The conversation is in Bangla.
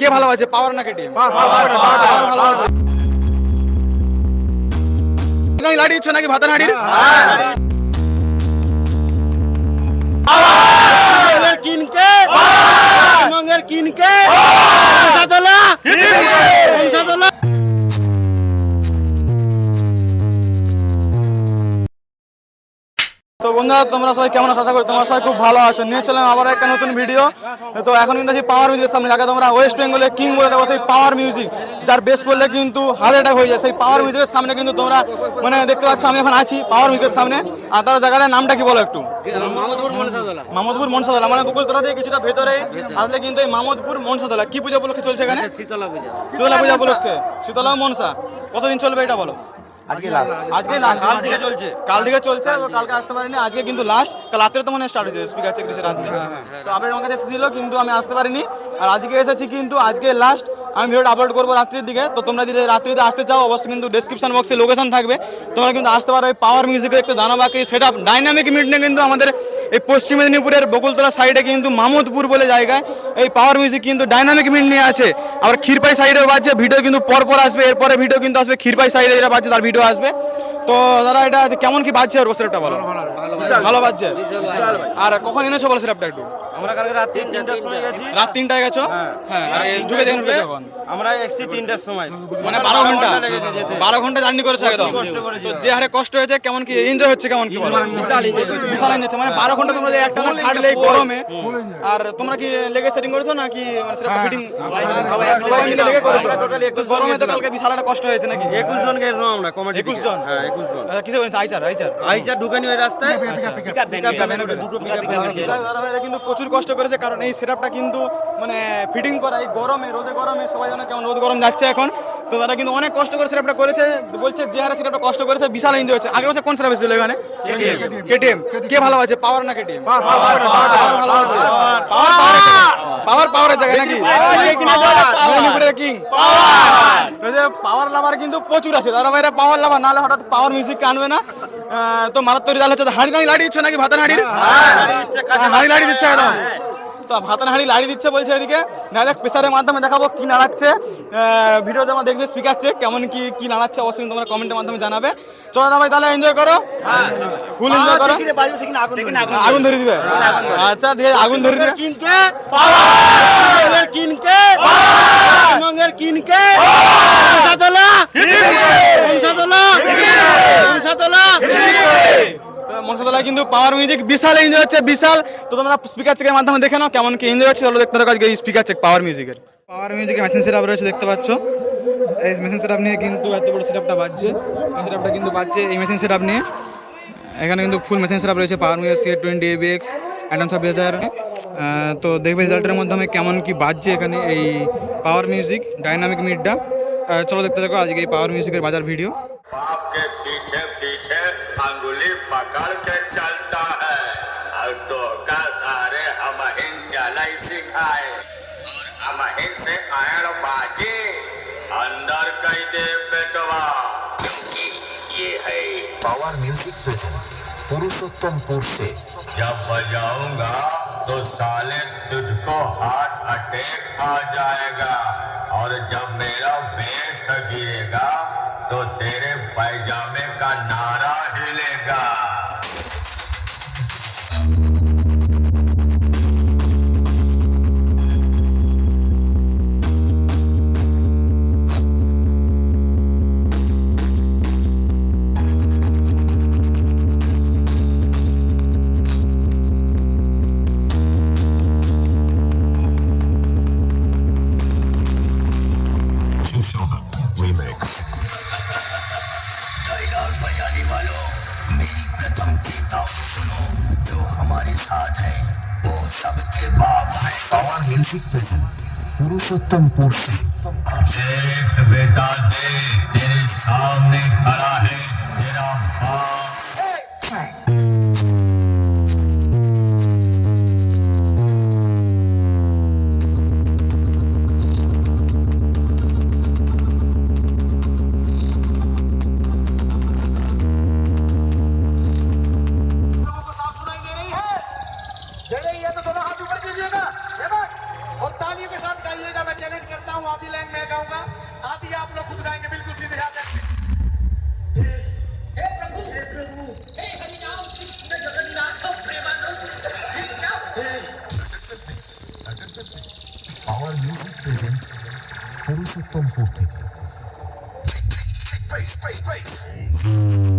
কে ভালো আছে? পাওয়ার না কেটিএম পাওয়ার ভালো আছে। নাই লাড়ি দিচ্ছ নাকি ভাতার হাড়ির? তো বন্ধুরা তোমরা সবাই কেমন আশা করি তোমরা সবাই খুব ভালো আছো। নিয়ে চলাম আবার একটা নতুন ভিডিও তো এখন কিন্তু আছি পাওয়ার মিউজিকের সামনে। যাকে তোমরা ওয়েস্ট বেঙ্গলে কিং বলে দেবো সেই পাওয়ার মিউজিক যার বেস বললে কিন্তু হার্ট অ্যাটাক হয়ে যায়। সেই পাওয়ার মিউজিকের সামনে কিন্তু তোমরা মানে দেখতে পাচ্ছ আমি এখন আছি পাওয়ার মিউজিকের সামনে। আর তার জায়গাটার নামটা কি বলো একটু? মামদপুর মনসাদলা মানে বকুলতলা দিয়ে কিছুটা ভেতরে আসলে কিন্তু এই মামদপুর মনসাদলা কি পূজা উপলক্ষে চলছে এখানে? শীতলা পূজা। শীতলা পূজা উপলক্ষে। শীতলা মনসা। কতদিন চলবে এটা বলো? আজকে লাস্ট আজকে লাস্ট কাল থেকে চলছে। কাল থেকে চলছে কালকে আসতে পারিনি। আজকে কিন্তু লাস্ট কাল রাত্রে তো মানে স্টার্ট হয়েছে স্পিকার চেক রাত্রে। তো আপনার আমার কাছে ছিল কিন্তু আমি আসতে পারিনি। আর আজকে এসেছি কিন্তু আজকে লাস্ট আমি ভিডিওটা আপলোড করব রাত্রির দিকে। তো তোমরা যদি রাত্রিতে আসতে চাও অবশ্যই কিন্তু ডেসক্রিপশন বক্সে লোকেশন থাকবে। তোমরা কিন্তু আসতে পারো এই পাওয়ার মিউজিকের দেখতে জানো বাকি সেটা ডাইনামিক মিট নিয়ে কিন্তু আমাদের এই পশ্চিম মেদিনীপুরের বকুলতলা সাইডে কিন্তু মামুদপুর বলে জায়গায় এই পাওয়ার মিউজিক কিন্তু ডাইনামিক মিট নিয়ে আছে। আবার ক্ষীরপাই সাইডেও বাজছে ভিডিও কিন্তু পরপর আসবে। এরপরে ভিডিও কিন্তু আসবে ক্ষীরপাই সাইডে যেটা বাজছে তার ভিডিও আসবে। তো দাদা এটা কেমন কি বাজছে? ওর সিরাপটা বলো। ভালো বাজছে। আর কখন এনেছো বলো সিরাপটা একটু? আমরা কালকে রাত তিন তিনটার সময় গেছি। রাত তিনটায় গেছো? হ্যাঁ। আর এই ঢুকে দেখুন ঢুকে কখন। আমরা এসছি তিনটার সময়। মানে বারো ঘণ্টা। বারো ঘণ্টা জার্নি করেছ একদম। তো যে হারে কষ্ট হয়েছে কেমন কি এনজয় হচ্ছে কেমন কি বিশাল বিশাল হচ্ছে। মানে বারো ঘণ্টা তোমরা যে একটা না খাটলে গরমে। আর তোমরা কি লেগে সেটিং করেছ নাকি মানে সেটা ফিটিং সবাই সবাই মিলে লেগে করেছ। গরমে তো কালকে বিশাল একটা কষ্ট হয়েছে নাকি? একুশ জন গেছিলাম আমরা কমিটি 21 জন? হ্যাঁ একুশ জন। আচ্ছা, কিসে করেছ? আইচার আইচার। আইচা ঢুকানি ওই রাস্তায়। দুটো পিকআপ কিন্তু প্রচুর কষ্ট করেছে কারণ এই সেটআপটা কিন্তু মানে ফিটিং করা এই গরমে রোদে গরমে সবাই জানে কেমন রোদ গরম যাচ্ছে এখন তো তারা কিন্তু অনেক কষ্ট করে সেটআপটা করেছে বলছে যে হারে সেটআপটা কষ্ট করেছে বিশাল এনজয় হচ্ছে আগে হচ্ছে কোন সেটআপ ছিল এখানে কেটিএম কে ভালো আছে পাওয়ার না কেটিএম পাওয়ার পাওয়ার ভালো আছে পাওয়ার পাওয়ার পাওয়ার পাওয়ারের জায়গা নাকি কিং পাওয়ার লাভার কিন্তু প্রচুর আছে দাদা বাইরে পাওয়ার লাভার নাহলে হঠাৎ পাওয়ার মিউজিক আনবে না তো মারাত্মক রেজাল্ট হচ্ছে। হাড়ি নাড়ি লাড়ি দিচ্ছ নাকি ভাতের হাড়ির? হ্যাঁ, হাঁড়ি লাড়ি দিচ্ছে একদম। তো ভাতের হাঁড়ি লাড়ি দিচ্ছে বলছে এদিকে। না দেখ প্রেসারের মাধ্যমে দেখাবো কি নাড়াচ্ছে। ভিডিও যেমন দেখবে স্পিকার চেক কেমন কি কি নাড়াচ্ছে অবশ্যই তোমরা কমেন্টের মাধ্যমে জানাবে। চলো দাদা ভাই তাহলে এনজয় করো। ফুল এনজয় করো। আগুন ধরে দিবে আচ্ছা ঠিক আছে আগুন ধরে দিবে। কিনকে মঙ্গের কিনকে মঙ্গের কিনকে সাদলা সাদলা সাদলা তো মনসাতলায় কিন্তু পাওয়ার মিউজিক বিশাল এনজয় হচ্ছে বিশাল। তো তোমরা স্পিকার চেকের মাধ্যমে দেখে নাও কেমন কি এনজয় হচ্ছে চলো দেখতে থাকো আজকে স্পিকার চেক পাওয়ার মিউজিকের পাওয়ার মিউজিকের মেশিন সেটআপ রয়েছে দেখতে পাচ্ছ। এই মেশিন সেটআপ নিয়ে কিন্তু এত বড় সেটআপটা বাজছে। এই সেটআপটা কিন্তু বাজছে এই মেশিন সেটআপ নিয়ে। এখানে কিন্তু ফুল মেশিন সেটআপ রয়েছে power music C twenty ABX Adam ছাব্বিশ হাজার তো দেখবে রেজাল্টের মাধ্যমে কেমন কি বাজছে এখানে এই পাওয়ার মিউজিক ডাইনামিক মিডটা চলো দেখতে থাকো আজকে এই পাওয়ার মিউজিকের বাজার ভিডিও तो का सारे हम हिंद चलाई सिखाए। और हम हिंद से आयण बाजे। अंदर कई दे बेटवा क्योंकि ये है पावर म्यूज़िक प्रेजेंट पुरुषोत्तमपुर से जब बजाऊँगा तो साले तुझको हार्ट अटैक आ जाएगा। और जब मेरा बेस गिरेगा तो तेरे पैजामे का नाम पावर म्यूज़िक प्रेजेंट पुरुषोत्तमपुर से बेटा देख तेरे सामने खड़ा है तेरा बाप পুরুষোত্তমপুর থেকে Space, space, space.